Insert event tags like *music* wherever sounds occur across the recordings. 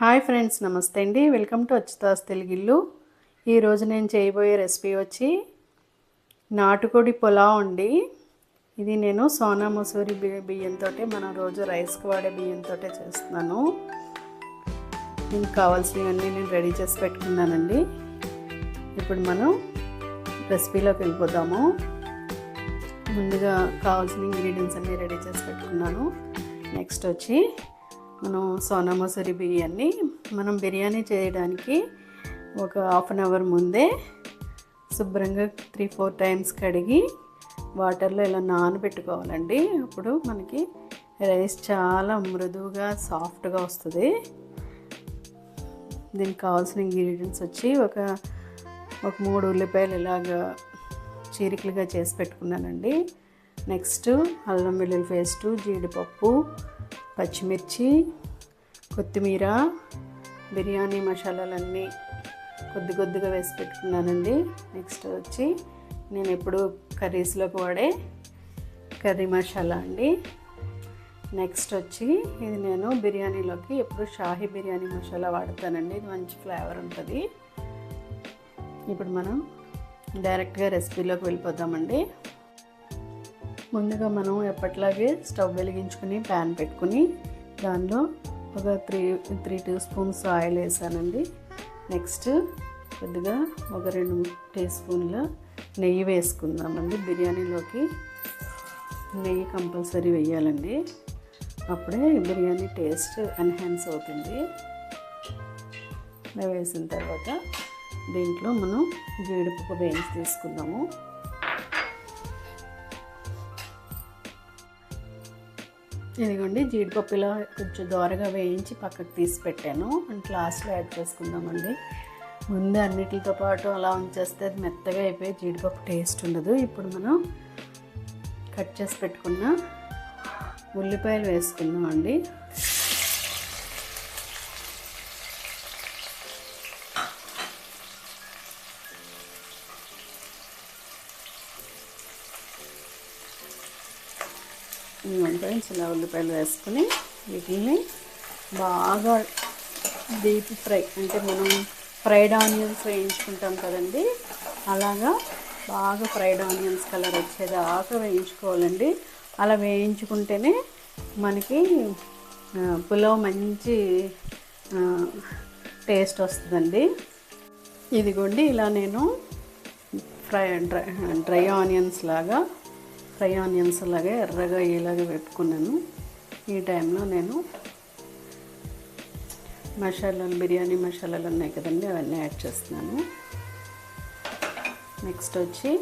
Hi friends నమస్తే అండి. Welcome to Achyuta's తెలుగిల్లు. ఈరోజు నేను చేయబోయే రెసిపీ వచ్చి నాటుకోడి పులావ్ అండి. ఇది నేను సోనా మసూరి బియ్య బియ్యంతో మనం రోజు రైస్కి వాడే బియ్యంతో చేస్తున్నాను. దీనికి కావాల్సినవన్నీ నేను రెడీ చేసి పెట్టుకున్నానండి. ఇప్పుడు మనం రెసిపీలోకి వెళ్ళిపోదాము. ముందుగా కావాల్సిన ఇంగ్రీడియంట్స్ అన్నీ రెడీ చేసి పెట్టుకున్నాను. నెక్స్ట్ వచ్చి మనం సోనా మసూరి బియ్యాన్ని మనం బిర్యానీ చేయడానికి ఒక హాఫ్ అన్ అవర్ ముందే శుభ్రంగా త్రీ ఫోర్ టైమ్స్ కడిగి వాటర్లో ఇలా నానబెట్టుకోవాలండి. అప్పుడు మనకి రైస్ చాలా మృదువుగా సాఫ్ట్గా వస్తుంది. దీనికి కావాల్సిన ఇంగ్రీడియంట్స్ వచ్చి ఒక ఒక మూడు ఉల్లిపాయలు ఇలాగా చీరికలుగా చేసి పెట్టుకున్నానండి. నెక్స్ట్ అల్లం వెల్లుల్లి పేస్టు జీడిపప్పు పచ్చిమిర్చి కొత్తిమీర బిర్యానీ మసాలాలన్నీ కొద్ది కొద్దిగా వేసి పెట్టుకున్నానండి. నెక్స్ట్ వచ్చి నేను ఎప్పుడు కర్రీస్లోకి వాడే కర్రీ మసాలా అండి. నెక్స్ట్ వచ్చి ఇది నేను బిర్యానీలోకి ఎప్పుడు షాహీ బిర్యానీ మసాలా వాడతానండి. ఇది మంచి ఫ్లేవర్ ఉంటుంది. ఇప్పుడు మనం డైరెక్ట్గా రెసిపీలోకి వెళ్ళిపోతామండి ముందుగా మనం ఎప్పట్లాగే స్టవ్ వెలిగించుకుని ప్యాన్ పెట్టుకుని దానిలో ఒక three three teaspoons oil వేసానండి. నెక్స్ట్ కొద్దిగా ఒక రెండు టీ స్పూన్ల నెయ్యి వేసుకుందామండి. బిర్యానీలోకి నెయ్యి కంపల్సరీ వేయాలండి. అప్పుడే బిర్యానీ టేస్ట్ ఎన్హాన్స్ అవుతుంది. వేసిన తర్వాత దీంట్లో మనం జీడిపప్పు వేయించి తీసుకుందాము. ఇదిగోండి జీడిపప్పు ఇలా కొంచెం దోరగా వేయించి పక్కకు తీసి పెట్టాను. అండ్ లాస్ట్లో యాడ్ చేసుకుందామండి. ముందు అన్నిటితో పాటు అలా ఉంచేస్తే అది మెత్తగా అయిపోయి జీడిపప్పు టేస్ట్ ఉండదు. ఇప్పుడు మనం కట్ చేసి పెట్టుకున్న ఉల్లిపాయలు వేసుకుందామండి. ఫ్రెండ్స్ ఇలా ఉల్లిపాయలు వేసుకుని వీటిని బాగా డీప్ ఫ్రై అంటే మనం ఫ్రైడ్ ఆనియన్స్ వేయించుకుంటాం కదండి. అలాగా బాగా ఫ్రైడ్ ఆనియన్స్ కలర్ వచ్చేదాకా వేయించుకోవాలండి. అలా వేయించుకుంటేనే మనకి పులావ్ మంచి టేస్ట్ వస్తుందండి. ఇదిగోండి ఇలా నేను ఫ్రై డ్రై డ్రై ఆనియన్స్ లాగా ఫ్రై ఆనియన్స్ అలాగే ఎర్రగా ఇలాగే పెట్టుకున్నాను. ఈ టైంలో నేను మసాలాలు బిర్యానీ మసాలాలు ఉన్నాయి కదండి అవన్నీ యాడ్ చేస్తున్నాను. నెక్స్ట్ వచ్చి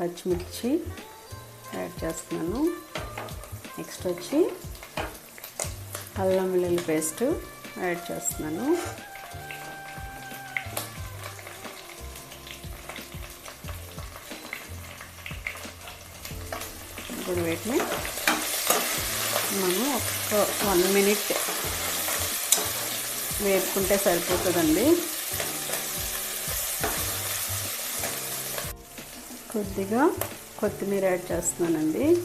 పచ్చిమిర్చి యాడ్ చేస్తున్నాను. నెక్స్ట్ వచ్చి అల్లం వెల్లుల్లి పేస్ట్ యాడ్ చేస్తున్నాను. ఇప్పుడు వీటిని మనం ఒక వన్ మినిట్ వేపుకుంటే సరిపోతుందండి. కొద్దిగా కొత్తిమీర యాడ్ చేస్తున్నానండి.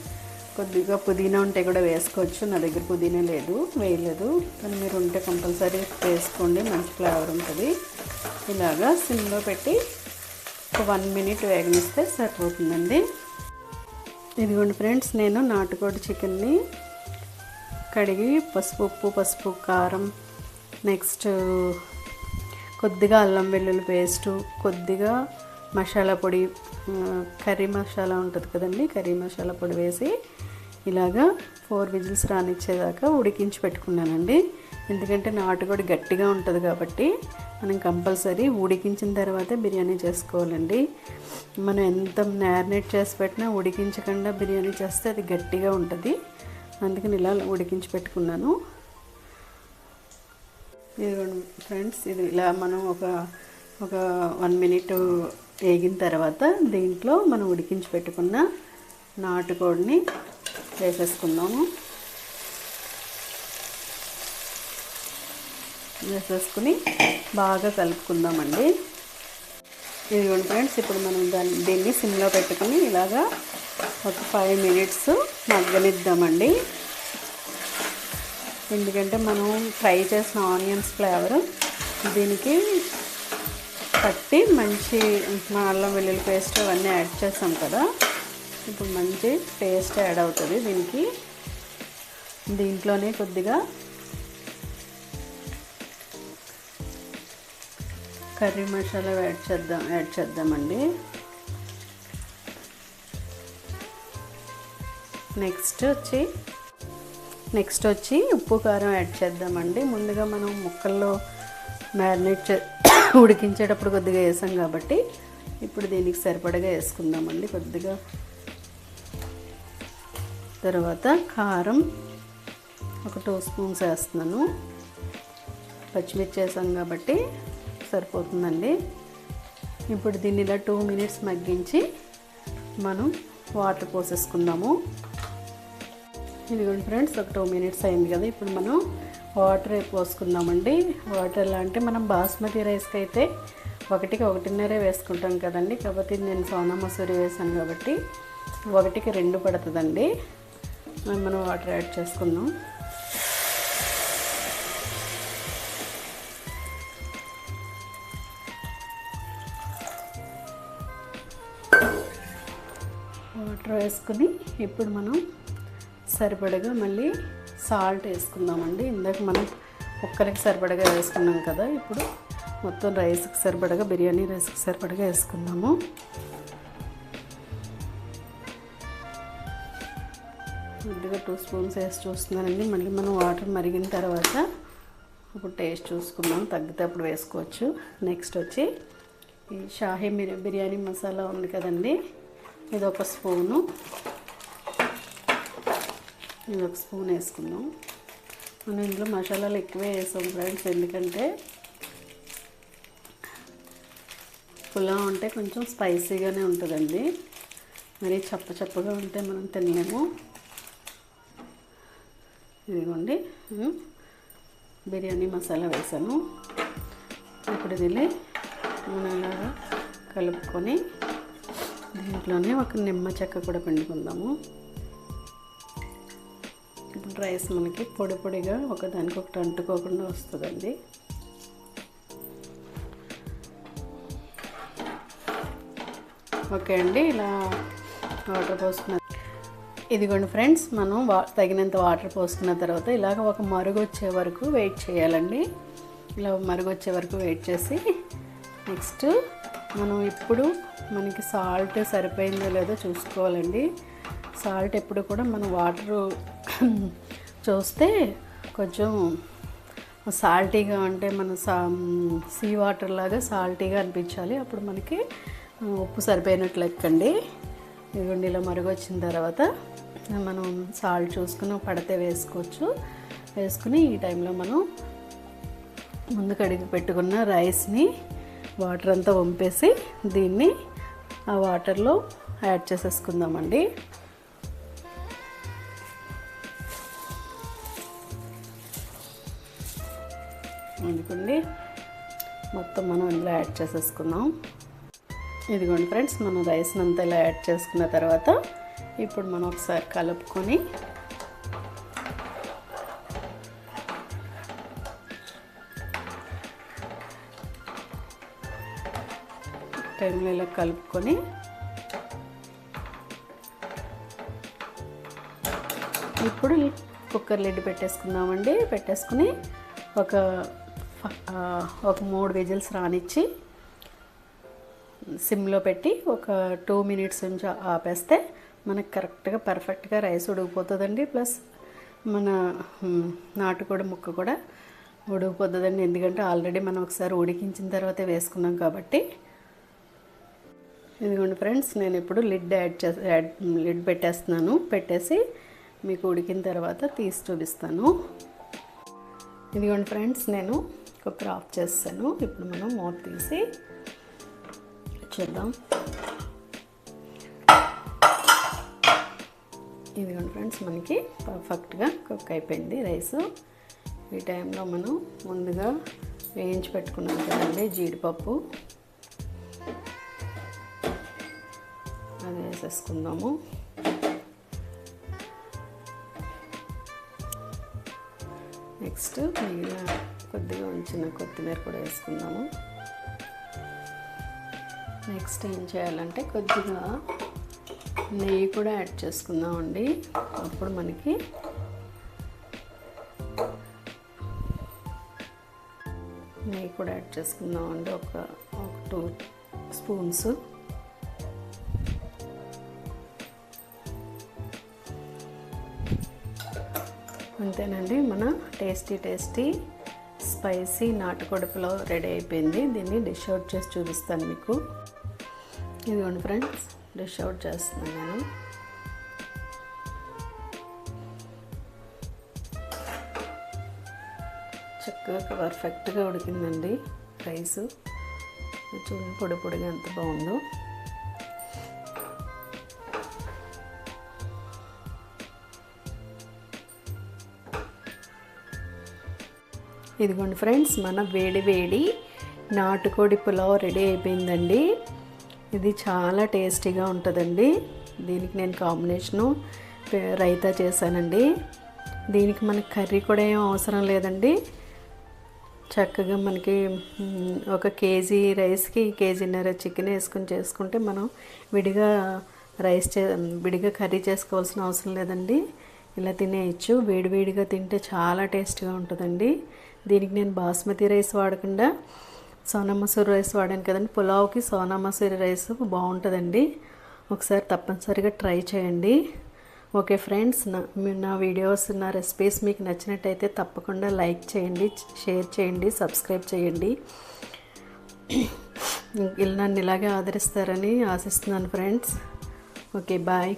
కొద్దిగా పుదీనా ఉంటే కూడా వేసుకోవచ్చు. నా దగ్గర పుదీనా లేదు వేయలేదు. కానీ మీరు ఉంటే కంపల్సరీ వేసుకోండి. మంచి ఫ్లేవర్ ఉంటుంది. ఇలాగా సిమ్లో పెట్టి ఒక వన్ మినిట్ వేగనిస్తే సరిపోతుందండి. ఇదిగోండి ఫ్రెండ్స్ నేను నాటుకోడి చికెన్ని కడిగి పసుపు ఉప్పు పసుపు కారం నెక్స్ట్ కొద్దిగా అల్లం వెల్లుల్లి పేస్టు కొద్దిగా మసాలా పొడి కర్రీ మసాలా ఉంటుంది కదండి కర్రీ మసాలా పొడి వేసి ఇలాగా ఫోర్ విజిల్స్ రానిచ్చేదాకా ఉడికించి పెట్టుకున్నానండి. ఎందుకంటే నాటుకోడి గట్టిగా ఉంటుంది కాబట్టి మనం కంపల్సరీ ఉడికించిన తర్వాతే బిర్యానీ చేసుకోవాలండి. మనం ఎంత మ్యారినేట్ చేసి పెట్టినా ఉడికించకుండా బిర్యానీ చేస్తే అది గట్టిగా ఉంటుంది. అందుకని ఇలా ఉడికించి పెట్టుకున్నాను. ఇది ఫ్రెండ్స్ ఇది ఇలా మనం ఒక ఒక వన్ మినిట్ వేగిన తర్వాత దీంట్లో మనం ఉడికించి పెట్టుకున్న నాటుకోడిని వేసేసుకుందాము. వేసేసుకుని బాగా కలుపుకుందామండి. ఇదిగోండి ఫ్రెండ్స్ ఇప్పుడు మనం దాన్ని దీన్ని సిమ్లో పెట్టుకుని ఇలాగా ఒక ఫైవ్ మినిట్స్ మగ్గనిద్దామండి. ఎందుకంటే మనం ఫ్రై చేసిన ఆనియన్స్ ఫ్లేవర్ దీనికి పట్టి మంచి మన అల్లం వెల్లుల్లి పేస్ట్ అవన్నీ యాడ్ చేస్తాం కదా. ఇప్పుడు మంచి టేస్ట్ యాడ్ అవుతుంది దీనికి. దీంట్లోనే కొద్దిగా కర్రీ మసాలా యాడ్ చేద్దాం యాడ్ చేద్దామండి. నెక్స్ట్ వచ్చి నెక్స్ట్ వచ్చి ఉప్పు కారం యాడ్ చేద్దామండి. ముందుగా మనం ముక్కల్లో మ్యారినేట్ చే *coughs* ఉడికించేటప్పుడు కొద్దిగా వేసాం కాబట్టి ఇప్పుడు దీనికి సరిపడగా వేసుకుందామండి. కొద్దిగా తర్వాత కారం ఒక టూ స్పూన్స్ వేస్తున్నాను. పచ్చిమిర్చి వేసాం కాబట్టి సరిపోతుందండి. ఇప్పుడు దీన్ని ఇలా టూ మినిట్స్ మగ్గించి మనం వాటర్ పోసేసుకుందాము. ఇదిగోండి ఫ్రెండ్స్ ఒక టూ మినిట్స్ అయింది కదా ఇప్పుడు మనం వాటర్ పోసుకుందామండి. వాటర్ ఎలా అంటే మనం బాస్మతి రైస్కి అయితే ఒకటికి ఒకటిన్నరే వేసుకుంటాం కదండి. కాబట్టి నేను సోనా మసూరి వేసాను కాబట్టి ఒకటికి రెండు పడుతుందండి. మనం వాటర్ యాడ్ చేసుకుందాం. వాటర్ వేసుకుని ఇప్పుడు మనం సరిపడగా మళ్ళీ సాల్ట్ వేసుకుందామండి. ఇందాక మనం ఒక్కరికి సరిపడగా వేసుకున్నాం కదా ఇప్పుడు మొత్తం రైస్కి సరిపడగా బిర్యానీ రైస్కి సరిపడగా వేసుకుందాము. కొద్దిగా టూ స్పూన్స్ వేసి చూస్తున్నానండి. మళ్ళీ మనం వాటర్ మరిగిన తర్వాత ఇప్పుడు టేస్ట్ చూసుకుందాం. తగ్గితే అప్పుడు వేసుకోవచ్చు. నెక్స్ట్ వచ్చి ఈ షాహీ బిర్యానీ మసాలా ఉంది కదండి. ఇది ఒక స్పూను. ఇది ఒక స్పూన్ వేసుకుందాం. మనం ఇందులో మసాలాలు ఎక్కువే వేసాం ఫ్రెండ్స్ ఎందుకంటే పులావ్ అంటే కొంచెం స్పైసీగానే ఉంటుందండి. మరి చప్ప చప్పగా ఉంటే మనం తినలేము. ఇదిగోండి. బిర్యానీ మసాలా వేసాను. ఇప్పుడు దీన్ని మనం కలుపుకొని దీంట్లోనే ఒక నిమ్మ చెక్క కూడా పిండుకుందాము. ఇప్పుడు రైస్ మనకి పొడి పొడిగా ఒకదానికి ఒకటి అంటుకోకుండా వస్తుందండి. ఓకే అండి ఇలా వాటర్ పోసుకున్న ఇదిగోండి ఫ్రెండ్స్ మనం వా తగినంత వాటర్ పోసుకున్న తర్వాత ఇలాగ ఒక మరుగు వచ్చే వరకు వెయిట్ చేయాలండి. ఇలా మరుగు వచ్చే వరకు వెయిట్ చేసి నెక్స్ట్ మనం ఇప్పుడు మనకి సాల్ట్ సరిపోయిందో లేదో చూసుకోవాలండి. సాల్ట్ ఎప్పుడు కూడా మనం వాటర్ *clears throat* చూస్తే కొంచెం సాల్టీగా అంటే మన సా సీ వాటర్ లాగా సాల్టీగా అనిపించాలి. అప్పుడు మనకి ఉప్పు సరిపోయినట్లు ఎక్కండి. ఇదిగోండి ఇలా మరుగొచ్చిన తర్వాత మనం సాల్ట్ చూసుకుని పడితే వేసుకోవచ్చు. వేసుకుని ఈ టైంలో మనం ముందు కడిగి పెట్టుకున్న రైస్ని వాటర్ అంతా వంపేసి దీన్ని ఆ వాటర్లో యాడ్ చేసేసుకుందామండి. అందుకండి మొత్తం మనం ఇందులో యాడ్ చేసేసుకుందాం. ఇదిగోండి ఫ్రెండ్స్ మనం రైస్ని అంతా ఇలా యాడ్ చేసుకున్న తర్వాత ఇప్పుడు మనం ఒకసారి కలుపుకొని టైంలో ఇలా కలుపుకొని ఇప్పుడు కుక్కర్ లిడ్ పెట్టేసుకుందామండి. పెట్టేసుకుని ఒక ఒక మూడు విజిల్స్ రానిచ్చి సిమ్లో పెట్టి ఒక టూ మినిట్స్ నుంచి ఆపేస్తే మనకు కరెక్ట్గా పర్ఫెక్ట్గా రైస్ ఉడికిపోతుందండి. ప్లస్ మన నాటుకోడి ముక్క కూడా ఉడికిపోతుందండి. ఎందుకంటే ఆల్రెడీ మనం ఒకసారి ఉడికించిన తర్వాతే వేసుకున్నాం కాబట్టి ఇదిగోండి ఫ్రెండ్స్ నేను ఇప్పుడు లిడ్ యాడ్ చేసి యాడ్ లిడ్ పెట్టేస్తున్నాను. పెట్టేసి మీకు ఉడికిన తర్వాత తీసి చూపిస్తాను. ఇదిగోండి ఫ్రెండ్స్ నేను కుక్కర్ ఆఫ్ చేస్తాను. ఇప్పుడు మనం మూత తీసి చూద్దాం. ఇదిగోండి ఫ్రెండ్స్ మనకి పర్ఫెక్ట్గా కుక్ అయిపోయింది రైస్. ఈ టైంలో మనం ముందుగా వేయించి పెట్టుకున్నాం కదండి జీడిపప్పు. అది వేసేసుకుందాము నెక్స్ట్ మిగిలిన కొద్దిగా ఉంచిన కొత్తిమీర కూడా వేసుకుందాము నెక్స్ట్ ఏం చేయాలంటే కొద్దిగా నెయ్యి కూడా యాడ్ చేసుకుందామండి అప్పుడు మనకి నెయ్యి కూడా యాడ్ చేసుకుందామండి ఒక ఒక టూ స్పూన్స్ అంతేనండి. మన టేస్టీ టేస్టీ స్పైసీ నాటుకోడి పులావ్ రెడీ అయిపోయింది. దీన్ని డిష్ అవుట్ చేసి చూపిస్తాను మీకు. ఇదిగోండి ఫ్రెండ్స్ డిష్ అవుట్ చేస్తున్నాను. నేను చక్కగా పర్ఫెక్ట్గా ఉడికిందండి రైస్. చూడండి పొడి పొడిగా ఎంత బాగుందో. ఇదిగోండి ఫ్రెండ్స్ మన వేడి వేడి నాటుకోడి పులావ్ రెడీ అయిపోయిందండి. ఇది చాలా టేస్టీగా ఉంటుందండి. దీనికి నేను కాంబినేషను రైతా చేశానండి. దీనికి మనకి కర్రీ కూడా ఏం అవసరం లేదండి. చక్కగా మనకి ఒక కేజీ రైస్కి కేజీన్నర చికెన్ వేసుకుని చేసుకుంటే మనం విడిగా రైస్ చే విడిగా కర్రీ చేసుకోవాల్సిన అవసరం లేదండి. ఇలా తినేయచ్చు. వేడివేడిగా తింటే చాలా టేస్ట్గా ఉంటుందండి. దీనికి నేను బాస్మతి రైస్ వాడకుండా సోనా మసూరి రైస్ వాడాను కదండి. పులావ్కి సోనా మసూరి రైస్ బాగుంటుందండి. ఒకసారి తప్పనిసరిగా ట్రై చేయండి. ఓకే ఫ్రెండ్స్ నా నా వీడియోస్ నా రెసిపీస్ మీకు నచ్చినట్టయితే తప్పకుండా లైక్ చేయండి షేర్ చేయండి సబ్స్క్రైబ్ చేయండి. నన్ను ఇలాగే ఆదరిస్తారని ఆశిస్తున్నాను ఫ్రెండ్స్. Okay bye.